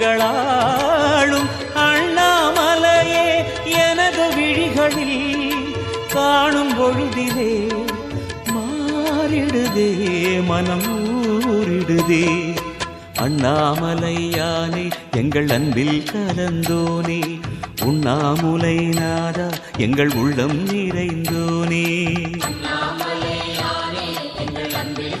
கண்களாளும் அண்ணாமலையே எனது விழிகளில் காணும் பொழுதிலே மாறிடுதே மனம் ஊறிடுதே. அண்ணாமலையானே எங்கள் அன்பில் கலந்தோனே. உண்ணாமுலை நாதா எங்கள் உள்ளம் நிறைந்தோனே. அண்ணாமலையானே எங்கள் அன்பில்